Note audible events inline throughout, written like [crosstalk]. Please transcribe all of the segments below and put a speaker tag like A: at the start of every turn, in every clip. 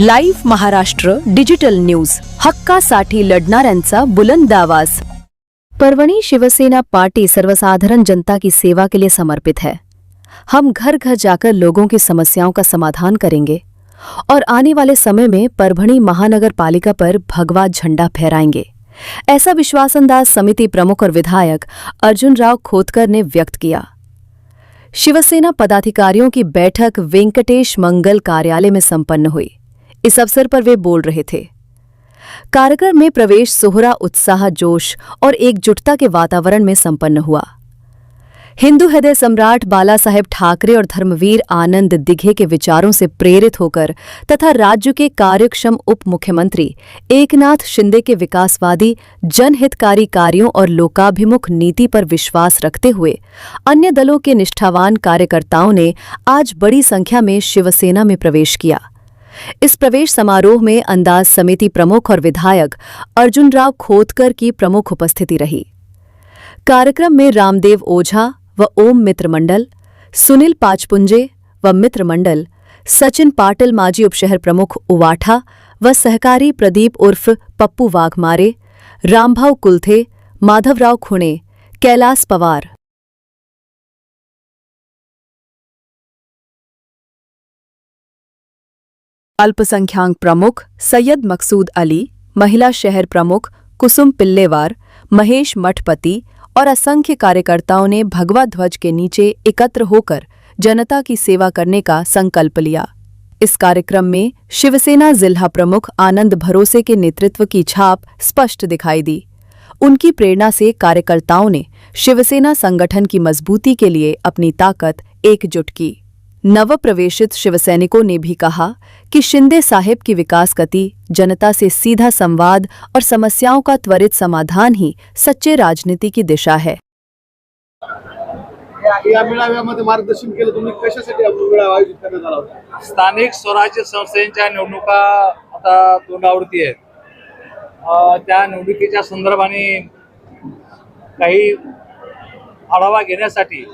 A: Live Maharashtra digital news. Hakka हक्कासाठी लढणाऱ्यांचा बुलंद आवाज़. परवणी शिवसेना पार्टी सर्वसाधारण जनता की सेवा के लिए समर्पित है. हम घर घर जाकर लोगों की समस्याओं का समाधान करेंगे और आने वाले समय में परभणी महानगर पालिका पर भगवा झंडा फहराएँगे. ऐसा विश्वास अंदाज समिति प्रमुख और विधायक अर्जुन राव खोतकर ने व्यक्त किया। शिवसेना पदाधिकारियों की बैठक वेंकटेश मंगल कार्यालय में संपन्न हुई। इस अवसर पर वे बोल रहे थे। कार्यक्रम में प्रवेश, सोहरा, उत्साह, जोश और एकजुटता के वातावरण में संपन्न हुआ। हिंदू हृदय सम्राट बाला साहेब ठाकरे और धर्मवीर आनंद दिघे के विचारों से प्रेरित होकर तथा राज्य के कार्यक्षम उप मुख्यमंत्री एकनाथ शिंदे के विकासवादी, जनहितकारी कार्यों और लोकाभिमुख नीति पर विश्वास रखते हुए अन्य दलों के निष्ठावान कार्यकर्ताओं ने आज बड़ी संख्या में शिवसेना में प्रवेश किया। इस प्रवेश समारोह में अंदाज समिति प्रमुख और विधायक अर्जुन राव खोतकर की प्रमुख उपस्थिति रही। कार्यक्रम में रामदेव ओझा व ओम मित्र मंडल, सुनील पाचपुंजे व मित्र मंडल, सचिन पाटिल माजी उपशहर प्रमुख उवाठा व सहकारी प्रदीप उर्फ़ पप्पू वाघमारे रामभाव कुलथे, माधवराव खुणे, कैलाश पवार। अल्पसंख्याक प्रमुख सैयद मकसूद अली, महिला शहर प्रमुख कुसुम पिल्लेवार, महेश मठपति और असंख्य कार्यकर्ताओं ने भगवा ध्वज के नीचे एकत्र होकर जनता की सेवा करने का संकल्प लिया। इस कार्यक्रम में शिवसेना जिला प्रमुख आनंद भरोसे के नेतृत्व की छाप स्पष्ट दिखाई दी। उनकी प्रेरणा से कार्यकर्ताओं ने शिवसेना संगठन की मजबूती के लिए अपनी ताकत एकजुट की। नवप्रवेशित शिवसैनिकों ने भी कहा कि शिंदे साहिब की विकास गति जनता से सीधा संवाद और समस्याओं का त्वरित समाधान ही सच्चे राजनीति की दिशा है।
B: या- या मेळाव्यामध्ये मार्गदर्शन केलं तुम्ही कशासाठी मेळावा आयोजित करण्यात आला होता?
C: स्थानिक स्वराज्य संस्थेच्या निवडणुका आता तोंडावरती आहेत. त्या निवडणुकीच्या संदर्भाने काही आढावा घेण्यासाठी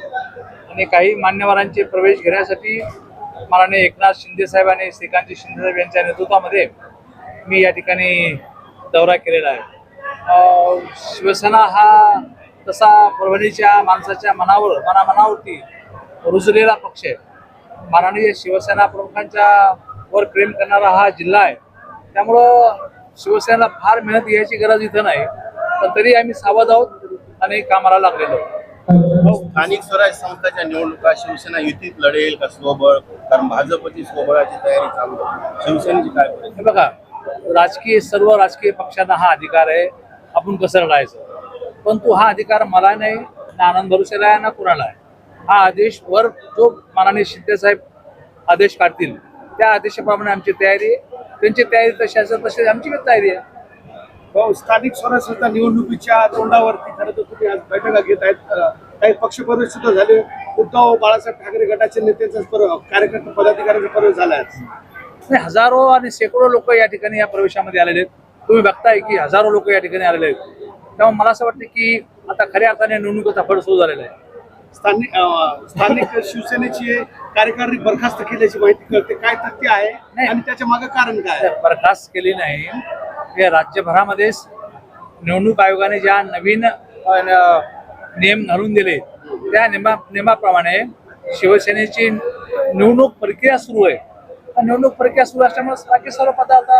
C: आणि काही मान्यवरांचे प्रवेश घेण्यासाठी माननीय एकनाथ शिंदे साहेब आणि श्रीकांत शिंदे साहेब यांच्या नेतृत्वामध्ये मी या ठिकाणी दौरा केलेला आहे. शिवसेना हा तसा परभणीच्या माणसाच्या मनावर मनामनावरती रुजलेला पक्ष आहे. माननीय शिवसेना प्रमुखांच्या वर प्रेम करणारा हा जिल्हा आहे. त्यामुळं शिवसेनेला फार मेहनत घ्यायची गरज इथं नाही. पण तरी आम्ही सावध आहोत आणि कामाला लागलेलो आहोत.
D: स्थानिक स्वराज्य संस्थाच्या निवडणुका शिवसेना युतीत लढेल का स्वबळ? कारण भाजपची स्वबळाची तयारी चालू आहे. शिवसेनेची काय?
C: हे बघा राजकीय सर्व राजकीय पक्षांना हा अधिकार आहे. आपण कसं लढायचं? परंतु हा अधिकार मला नाही ना आनंद भरोसेला आहे ना कुणाला आहे? हा आदेश वर जो माननीय शिंदे साहेब आदेश काढतील त्या आदेशाप्रमाणे आमची तयारी आहे. त्यांची तयारी तशी असेल तशी आमची पण तयारी आहे.
B: भाऊ, स्थानिक स्वराज्य संस्था निवडणुकीच्या तोंडावरती खरं तर तुम्ही आज बैठका घेत आहेत. काही पक्ष प्रवेश सुद्धा झाले उद्धव बाळासाहेब ठाकरे गटाचे नेत्यांचा कार्यकर्ता पदाधिकाऱ्यांचा प्रवेश झाला आहे
C: हजारो आणि शेकडो लोक या ठिकाणी या प्रवेशामध्ये आलेले आहेत. तुम्ही बघताय की हजारो लोक या ठिकाणी आलेले आहेत. त्यामुळे मला असं वाटतं की आता खऱ्या अर्थाने निवडणुकीचा फळ सुरू झालेला आहे.
B: स्थानिक स्थानिक [laughs] शिवसेनेची कार्यकारिणी बरखास्त केल्याची माहिती कळते. काय तथ्य आहे. आणि त्याच्यामागे कारण काय?
C: बरखास्त केली नाही. हे राज्यभरामध्ये निवडणूक आयोगाने ज्या नवीन नियम घालून दिले. त्या नियमा नियमाप्रमाणे शिवसेनेची निवडणूक प्रक्रिया सुरू आहे. निवडणूक प्रक्रिया सुरू असल्यामुळे बाकी सर्व पदार्थ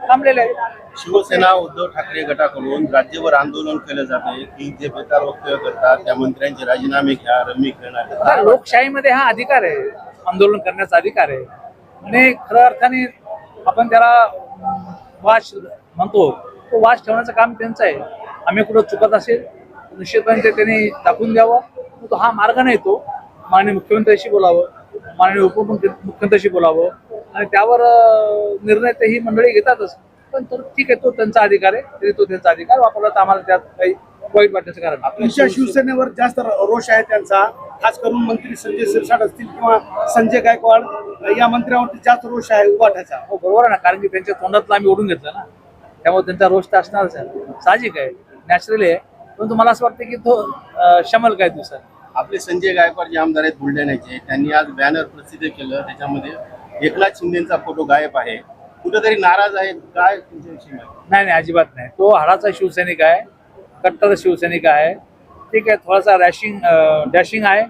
C: थांबलेले आहेत.
D: शिवसेना उद्धव ठाकरे गटाकडून राज्यभर आंदोलन केलं जाते. की जे बेकार वक्तव्य करतात त्या मंत्र्यांचे राजीनामे घ्या रमी खेळणार
C: लोकशाहीमध्ये हा अधिकार आहे. आंदोलन करण्याचा अधिकार आहे. आणि खऱ्या अर्थाने आपण त्याला वाच म्हणतो. तो वाच ठेवण्याचं काम त्यांचं आहे. आम्ही कुठं चुकत असेल निश्चितपणे त्यांनी दाखवून द्यावं. तो हा मार्ग नाही तो. माननीय मुख्यमंत्र्यांशी बोलावं. माननीय उपमुख्यमंत्र्यांशी बोलावं. आणि त्यावर निर्णय ते ही मंडळी घेतातच. पण तो ठीक आहे तो त्यांचा अधिकार आहे. तरी तो त्यांचा अधिकार वापरला तर आम्हाला त्यात काही वाईट वाटण्याचं कारण.
B: तुमच्या शिवसेनेवर जास्त रोष आहे त्यांचा. खास करून मंत्री संजय शिरसाट असतील किंवा संजय गायकवाड या मंत्र्यावरती जास्त रोष आहे उभाटाचा
C: हो बरोबर आहे ना. कारण की त्यांच्या तोंडातलं आम्ही ओढून घेतलं ना. त्यामुळे त्यांचा रोष तर असणारच आहे. साहजिक आहे. नॅचरली आहे. परंतु मला असं वाटतं की तो शमल काय दिवसात
D: आपले संजय गायकवाड जे आमदार आहेत बुलढाण्याचे त्यांनी आज बॅनर प्रसिद्ध केलं. त्याच्यामध्ये एकनाथ शिंदेचा फोटो गायब आहे. कुठेतरी नाराज आहेत काय तुमच्याविषयी
C: नाही नाही अजिबात नाही. तो हाडाचा शिवसैनिक आहे कट्टर शिवसैनिक आहे. ठीक आहे थोडासा रॅशिंग डॅशिंग आहे.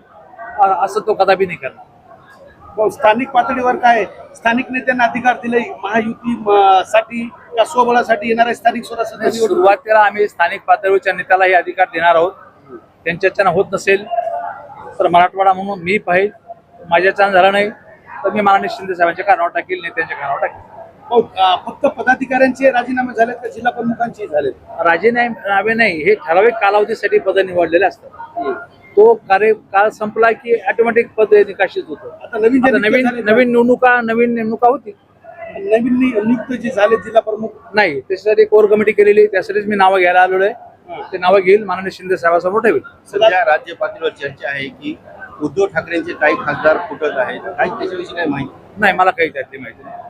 C: असं तो कदापि नाही करणार.
B: स्थानिक पातळीवर काय स्थानिक नेत्यांना अधिकार दिले महायुती साठी या स्वबळासाठी येणाऱ्या स्थानिक स्वराज्य
C: सुरुवातीला आम्ही स्थानिक पातळीवरच्या नेत्याला हे अधिकार देणार आहोत. त्यांच्याच्यानं होत नसेल तर मराठवाडा म्हणून मी पाहिजे माझ्याच्यानं झालं नाही तर मी माननीय शिंदे साहेबांच्या कानावर टाकील नेत्यांच्या कानावर टाकील.
B: अ, फक्त पदाधिकाऱ्यांचे राजीनामे झालेत का जिल्हा प्रमुखांचे झालेत?
C: राजीनामे नाही हे ठराविक कालावधीसाठी पद निवडलेले असतात. तो कार्यकाळ संपला की ऑटोमॅटिक पद निकाशित होतं.
B: आता नवीन जे
C: आता
B: नियुक्त
C: नवीन नवीन निवडणुका नवीन नेमणुका होती.
B: नवीन नि- नियुक्त जे झाले जिल्हा प्रमुख?
C: नाही त्याच्यासाठी कोर कमिटी केलेली त्यासाठीच मी नावं घ्यायला आलेलो आहे ते नावं घेईल. माननीय शिंदे साहेबांसमोर ठेवेल.
D: सध्या राज्य पातळीवर चर्चा आहे की उद्धव ठाकरेंचे काही खासदार फुटत आहेत. काही त्याच्याविषयी काय माहिती?
C: नाही मला काही त्यातली माहिती नाही.